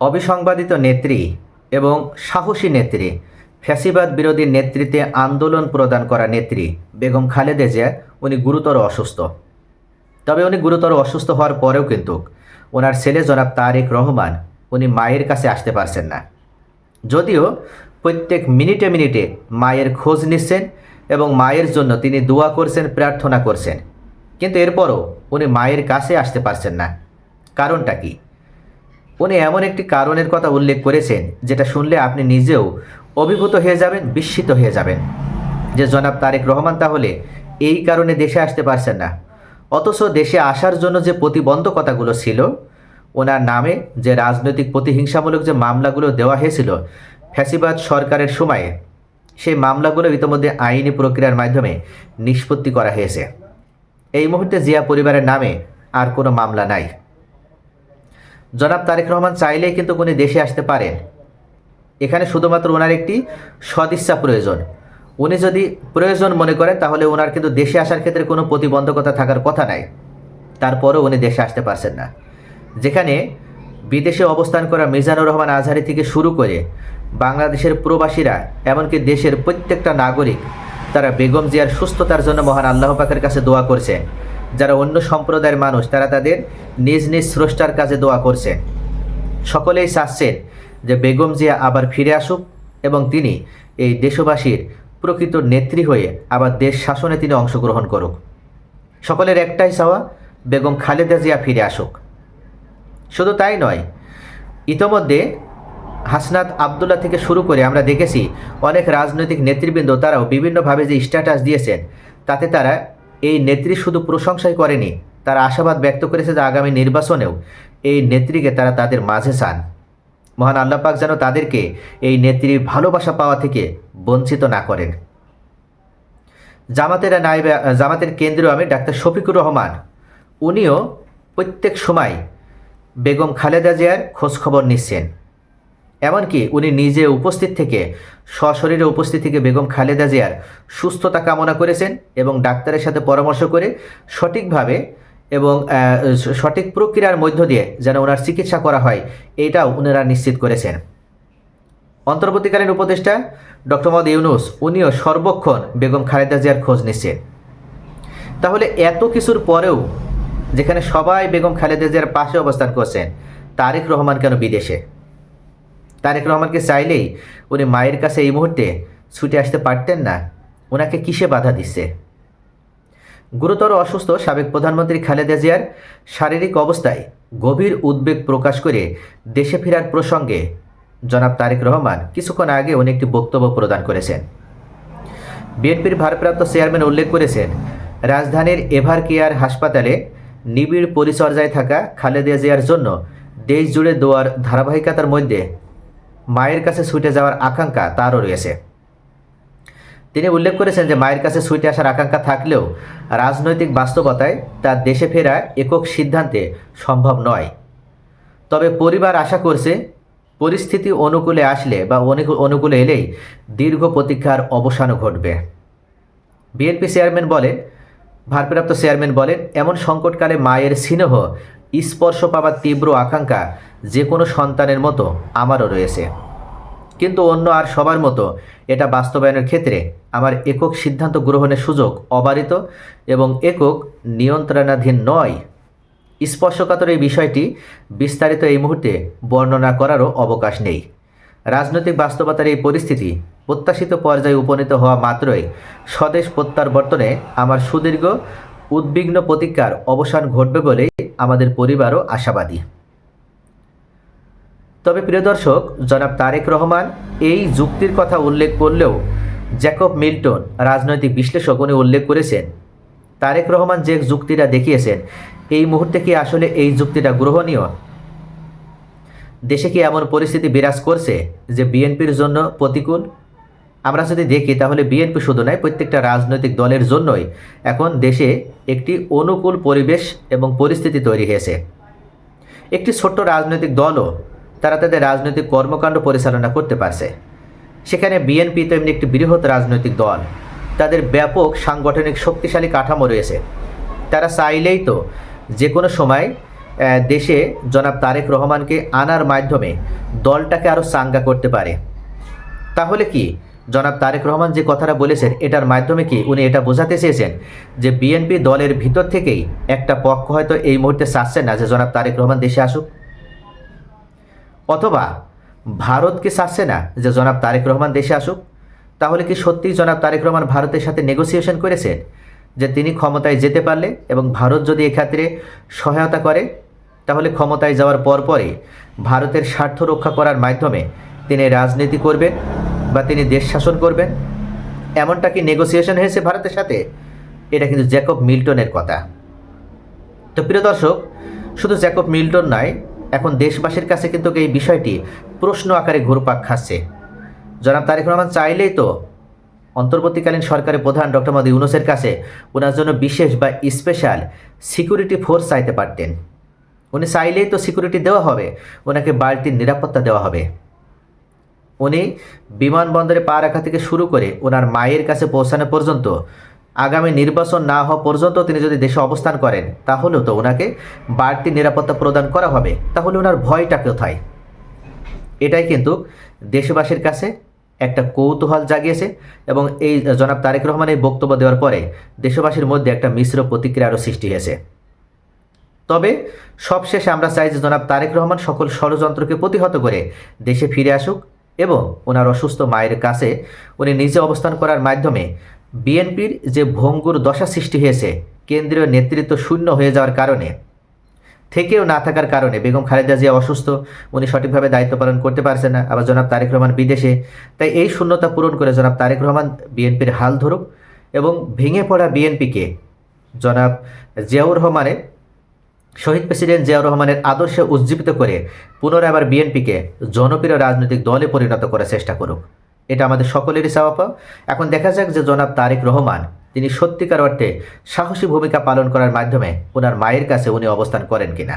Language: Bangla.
অবিসংবাদিত নেত্রী এবং সাহসী নেত্রী, ফ্যাসিবাদ বিরোধী নেতৃত্বে আন্দোলন প্রদান করা নেত্রী বেগম খালেদা জিয়া, উনি গুরুতর অসুস্থ। তবে উনি গুরুতর অসুস্থ হওয়ার পরেও কিন্তু ওনার ছেলে জনাব তারেক রহমান উনি মায়ের কাছে আসতে পারছেন না। যদিও প্রত্যেক মিনিটে মিনিটে মায়ের খোঁজ নিচ্ছেন এবং মায়ের জন্য তিনি দোয়া করছেন, প্রার্থনা করছেন। কিন্তু এরপরও উনি মায়ের কাছে আসতে পারছেন না। কারণটা কি? উনি এমন একটি কারণের কথা উল্লেখ করেছেন, যেটা শুনলে আপনি নিজেও অভিভূত হয়ে যাবেন, বিস্মিত হয়ে যাবেন। যে জনাব তারেক রহমান তাহলে এই কারণে দেশে আসতে পারছেন না। অথচ দেশে আসার জন্য যে প্রতিবন্ধকতাগুলো ছিল, ওনার নামে যে রাজনৈতিক প্রতিহিংসামূলক যে মামলাগুলো দেওয়া হয়েছিল ফ্যাসিবাদ সরকারের সময়ে, সেই মামলাগুলো ইতিমধ্যে আইনি প্রক্রিয়ার মাধ্যমে নিষ্পত্তি করা হয়েছে। এই মুহূর্তে জিয়া পরিবারের নামে আর কোনো মামলা নাই। জনাব তারেক রহমান চাইলেই কিন্তু উনি দেশে আসতে পারেন। এখানে শুধুমাত্র ওনার একটি সদিচ্ছা প্রয়োজন। উনি যদি প্রয়োজন মনে করেন তাহলে ওনার কিন্তু দেশে আসার ক্ষেত্রে কোনো প্রতিবন্ধকতা থাকার কথা নাই। তারপরও উনি দেশে আসতে পারছেন না। যেখানে বিদেশে অবস্থান করা মিজানুর রহমান আজহারি থেকে শুরু করে বাংলাদেশের প্রবাসীরা, এমনকি দেশের প্রত্যেকটা নাগরিক, তারা বেগম জিয়ার সুস্থতার জন্য মহান আল্লাহ পাকের কাছে দোয়া করছেন। যারা অন্য সম্প্রদায়ের মানুষ, তারা তাদের নিজ নিজ স্রষ্টার কাছে দোয়া করছেন সকলেই চাচ্ছেন যে বেগম জিয়া আবার ফিরে আসুক এবং তিনি এই দেশবাসীর প্রকৃত নেত্রী হয়ে আবার দেশ শাসনে তিনি অংশগ্রহণ করুক। সকলের একটাই চাওয়া, বেগম খালেদা জিয়া ফিরে আসুক। শুধু তাই নয়, ইতোমধ্যে হাসনাত আবদুল্লাহ থেকে শুরু করে আমরা দেখেছি, অনেক রাজনৈতিক নেতৃবৃন্দ তারাও বিভিন্নভাবে যে স্ট্যাটাস দিয়েছেন, তাতে তারা এই নেত্রী শুধু প্রশংসাই করেনি, তারা আশাবাদ ব্যক্ত করেছে যে আগামী নির্বাচনেও এই নেত্রীকে তারা তাদের মাঝে চান। মহান আল্লাহ পাক যেন তাদেরকে এই নেত্রীর ভালোবাসা পাওয়া থেকে বঞ্চিত না করেন। জামাতের নাইবে জামাতের কেন্দ্রীয় আমি ডাক্তার শফিকুর রহমান, উনিও প্রত্যেক সময় বেগম খালেদা জিয়ার খোঁজখবর নিচ্ছেন। এমনকি উনি নিজে উপস্থিত থেকে, সশরীরে উপস্থিত থেকে বেগম খালেদা জিয়ার সুস্থতা কামনা করেছেন এবং ডাক্তারের সাথে পরামর্শ করে সঠিকভাবে এবং সঠিক প্রক্রিয়ার মধ্য দিয়ে যেন ওনার চিকিৎসা করা হয়, এটাও ওনারা নিশ্চিত করেছেন। অন্তর্বর্তীকালীন উপদেষ্টা ডক্টর মোহাম্মদ ইউনুস, উনিও সর্বক্ষণ বেগম খালেদা জিয়ার খোঁজ নিচ্ছেন। তাহলে এত কিছুর পরেও যেখানে সবাই বেগম খালেদা জিয়ার পাশে অবস্থান করছেন, তারেক রহমান কেন বিদেশে? তারেক রহমানকে চাইলেই উনি মায়ের কাছে এই মুহূর্তে ছুটে আসতে পারতেন না। ওনাকে কিসে বাধা দিচ্ছে? গুরুতর অসুস্থ সাবেক প্রধানমন্ত্রী খালেদা জিয়ার শারীরিক অবস্থায় গভীর উদ্বেগ প্রকাশ করে দেশে ফেরার প্রসঙ্গে জনাব তারেক রহমান কিছুক্ষণ আগে উনি একটি বক্তব্য প্রদান করেছেন। বিএনপির ভারপ্রাপ্ত চেয়ারম্যান উল্লেখ করেছেন, রাজধানীর এভার কেয়ার হাসপাতালে নিবিড় পরিচর্যায় থাকা খালেদা জিয়ার জন্য দেশ জুড়ে দোয়ার ধারাবাহিকতার মধ্যে মায়ের কাছে ছুটে যাওয়ার আকাঙ্ক্ষা তারও রয়েছে। তিনি উল্লেখ করেছেন যে মায়ের কাছে ছুটে আসার আকাঙ্ক্ষা থাকলেও রাজনৈতিক বাস্তবতায় তার দেশে ফেরা একক সিদ্ধান্তে সম্ভব নয়। তবে পরিবার আশা করছে পরিস্থিতি অনুকূলে আসলে বা অনুকূ- অনুকূলে এলেই দীর্ঘ প্রতীক্ষার অবসানও ঘটবে। বিএনপি চেয়ারম্যান বলেন, ভারপ্রাপ্ত চেয়ারম্যান বলেন, এমন সংকটকালে মায়ের স্নেহ স্পর্শ পাওয়ার তীব্র আকাঙ্ক্ষা যে কোনো সন্তানের মতো আমারও রয়েছে। কিন্তু অন্য আর সবার মতো এটা বাস্তবায়নের ক্ষেত্রে আমার একক সিদ্ধান্ত গ্রহণের সুযোগ অবারিত এবং একক নিয়ন্ত্রণাধীন নয়। স্পর্শকাতর এই বিষয়টি বিস্তারিত এই মুহূর্তে বর্ণনা করারও অবকাশ নেই। রাজনৈতিক বাস্তবতার এই পরিস্থিতি প্রত্যাশিত পর্যায়ে উপনীত হওয়া মাত্রই স্বদেশ প্রত্যাবর্তনে আমার সুদীর্ঘ উদ্বিগ্ন প্রতীক্ষার অবসান ঘটবে বলে আমাদের পরিবারও আশাবাদী। তবে প্রিয় দর্শক, জনাব তারেক রহমান এই যুক্তির কথা উল্লেখ করলেও জ্যাকব মিল্টন রাজনৈতিক বিশ্লেষক উনি উল্লেখ করেছেন, তারেক রহমান যে যুক্তিটা দেখিয়েছেন, এই মুহূর্তে কি আসলে এই যুক্তিটা গ্রহণীয়? দেশে কি এমন পরিস্থিতি বিরাজ করছে যে বিএনপির জন্য প্রতিকূল? আমরা যদি দেখি, তাহলে বিএনপি শুধু নয়, প্রত্যেকটা রাজনৈতিক দলের জন্যই এখন দেশে একটি অনুকূল পরিবেশ এবং পরিস্থিতি তৈরি হয়েছে। একটি ছোট্ট রাজনৈতিক দলও তারা তাদের রাজনৈতিক কর্মকাণ্ড পরিচালনা করতে পারছে। সেখানে বিএনপি তো এমনি একটি বৃহৎ রাজনৈতিক দল। তাদের ব্যাপক সাংগঠনিক শক্তিশালী কাঠামো রয়েছে। তারা চাইলেই তো যে কোনো সময় দেশে জনাব তারেক রহমানকে আনার মাধ্যমে দলটাকে আরও চাঙ্গা করতে পারে। তাহলে কি? জনাব তারেক রহমান যে কথাটা বলেছেন, এটার মাধ্যমে কি উনি এটা বোঝাতে চেয়েছেন যে বিএনপি দলের ভিতর থেকেই একটা পক্ষ হয়তো এই মুহূর্তে চাচ্ছেন না, যে জনাব তারেক রহমান দেশে আসুক? অথবা ভারতকে চাচ্ছে না, যে জনাব তারেক রহমান দেশে আসুক? তাহলে কি সত্যিই জনাব তারেক রহমান ভারতের সাথে নেগোসিয়েশন করেছেন, যে তিনি ক্ষমতায় যেতে পারলে এবং ভারত যদি এক্ষেত্রে সহায়তা করে, তাহলে ক্ষমতায় যাওয়ার পরপরই ভারতের স্বার্থ রক্ষা করার মাধ্যমে তিনি রাজনীতি করবেন? বা তিনি দেশ শাসন করবেন? এমনটা কি নেগোসিয়েশন হয়েছে ভারতের সাথে? এটা কিন্তু জ্যাকব মিল্টনের কথা। তো প্রিয় দর্শক, শুধু জ্যাকব মিল্টন নয়, এখন দেশবাসীর কাছে কিন্তু এই বিষয়টি প্রশ্ন আকারে ঘুরপাক খাচ্ছে। জনাব তারেক রহমান চাইলেই তো অন্তর্বর্তীকালীন সরকারের প্রধান ডক্টর মোদী ইউনুসের কাছে ওনার জন্য বিশেষ বা স্পেশাল সিকিউরিটি ফোর্স চাইতে পারতেন। উনি চাইলেই তো সিকিউরিটি দেওয়া হবে, ওনাকে বাড়তির নিরাপত্তা দেওয়া হবে। উনি বিমানবন্দরে পা রাখা থেকে শুরু করে ওনার মায়ের কাছে পৌঁছানো পর্যন্ত, আগামী নির্বাচন না হওয়া পর্যন্ত তিনি যদি দেশে অবস্থান করেন, তাহলেও তো ওনাকে বাড়তি নিরাপত্তা প্রদান করা হবে। তাহলে ওনার ভয়টা কোথায়? এটাই কিন্তু দেশবাসীর কাছে একটা কৌতূহল জাগিয়েছে এবং এই জনাব তারেক রহমান এই বক্তব্য দেওয়ার পরে দেশবাসীর মধ্যে একটা মিশ্র প্রতিক্রিয়ারও সৃষ্টি হয়েছে। তবে সবশেষে আমরা চাই যে জনাব তারেক রহমান সকল ষড়যন্ত্রকে প্রতিহত করে দেশে ফিরে আসুক এবং ওনার অসুস্থ মায়ের কাছে উনি নিজে অবস্থান করার মাধ্যমে বিএনপির যে ভঙ্গুর দশা সৃষ্টি হয়েছে, কেন্দ্রীয় নেতৃত্ব শূন্য হয়ে যাওয়ার কারণে, থেকেও না থাকার কারণে বেগম খালেদা জিয়া অসুস্থ, উনি সঠিকভাবে দায়িত্ব পালন করতে পারছেন না। আবার জনাব তারেক রহমান বিদেশে, তাই এই শূন্যতা পূরণ করে জনাব তারেক রহমান বিএনপির হাল ধরুক এবং ভেঙে পড়া বিএনপিকে জনাব জিয়াউর রহমানের শহীদ প্রেসিডেন্ট জিয়াউর রহমানের আদর্শে উজ্জীবিত করে পুনরায় আবার বিএনপিকে জনপ্রিয় রাজনৈতিক দলে পরিণত করার চেষ্টা করুক। এটা আমাদের সকলেরই চাওয়া এখন দেখা যাক যে জনাব তারেক রহমান, তিনি সত্যিকার অর্থে সাহসী ভূমিকা পালন করার মাধ্যমে ওনার মায়ের কাছে উনি অবস্থান করেন কিনা।